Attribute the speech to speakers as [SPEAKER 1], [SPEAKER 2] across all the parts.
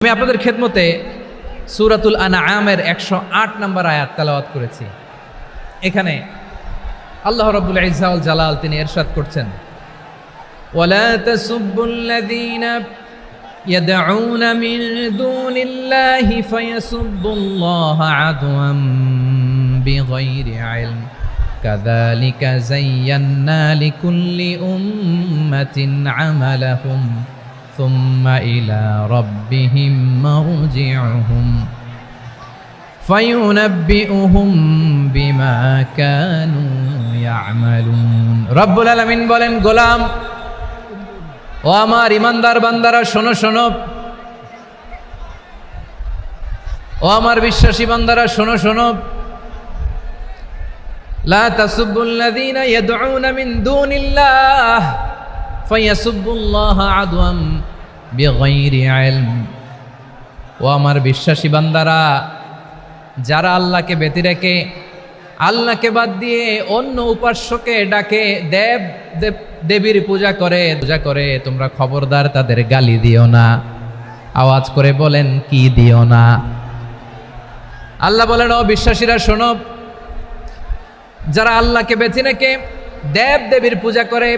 [SPEAKER 1] আমি আপনাদের খেদমতে সুরাতুল আনাআমের একশো আট নম্বর আয়াত তেলাওয়াত করেছি এখানে আল্লাহ রব্বুল ইজাউল জালাল তিনি এরশাদ করছেন ولا تسبوا الذين يدعون من دون الله فيسبوا الله عدوا بغير علم كذلك زينا لكل أمة عملهم ثم إلى ربهم مرجعهم فينبئهم بما كانوا يعملون رب العالمين বলেন গোলাম ও আমার ইমানদার বান্দারা শোনো শোনো ও আমার বিশ্বাসী বান্দারা শোনো শোনো لا تسبوا الذين يدعون من ও আমার বিশ্বাসী বান্দারা, যারা আল্লাহকে ব্যতি রেখে, আল্লাহকে বাদ দিয়ে অন্য উপাস্যকে ডাকে, দেব দেব দেবীর পূজা করে পূজা করে, তোমরা খবরদার তাদের গালি দিও না। আওয়াজ করে বলেন, কি দিও না? আল্লাহ বলেন, ও বিশ্বাসীরা, শোনো। যারা আল্লাহকে বেঁচে রেখে দেব দেবীর পূজা করে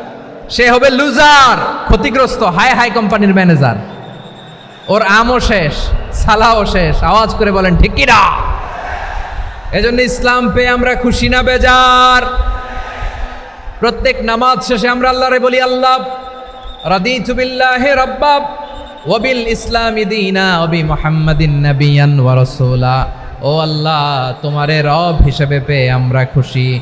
[SPEAKER 1] সে হবে লুজার, ক্ষতিগ্রস্ত, হাই হাই কোম্পানির ম্যানেজার। ওর আমও শেষ, সালাও শেষ, আওয়াজ করে বলেন, ঠিক কিনা এজন্য ইসলাম পেয়ে আমরা খুশি না, বেজার। প্রত্যেক নামাজ শেষে আমরা আল্লাহরে বলি, আল্লাহ, রাদিতু বিল্লাহি রাব্বাব ওয়াবিল ইসলামি দীনা ওবি মুহাম্মাদিন নাবিয়ান ওয়া রাসূলা। ও আল্লাহ, তোমারে রব হিসেবে পেয়ে আমরা খুশি।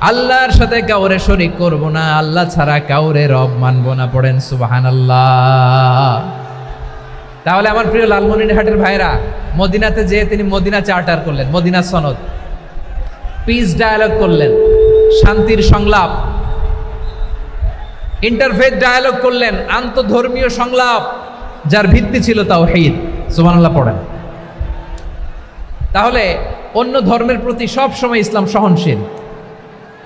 [SPEAKER 1] আল্লাহর সাথে কাউরে শরিক করব না, আল্লাহ ছাড়া কাউরে রব মানব না, পড়েন সুবহানাল্লাহ। তাহলে আমার প্রিয় লালমনিরহাটের ভাইরা মদিনাতে যেয়ে তিনি মদিনা চার্টার করলেন, মদিনা সনদ। পিস ডায়ালগ করলেন, শান্তির সংলাপ। ইন্টারফেথ ডায়ালগ করলেন, আন্তধর্মীয় সংলাপ, যার ভিত্তি ছিল তাও হেদ সুবহানাল্লাহ পড়েন। তাহলে অন্য ধর্মের প্রতি সব সময় ইসলাম সহনশীল।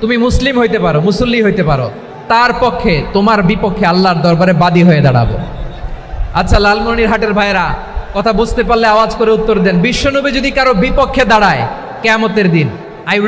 [SPEAKER 1] তুমি মুসলিম হইতে পারো, মুসল্লি হইতে পারো। তার পক্ষে, তোমার বিপক্ষে আল্লাহর দরবারে বাদী হয়ে দাঁড়াবো। আচ্ছা লালমনির হাটের ভাইরা কথা বুঝতে পারলে আওয়াজ করে উত্তর দেন। বিশ্বনবী যদি কারও বিপক্ষে দাঁড়ায় কেমতের দিন আই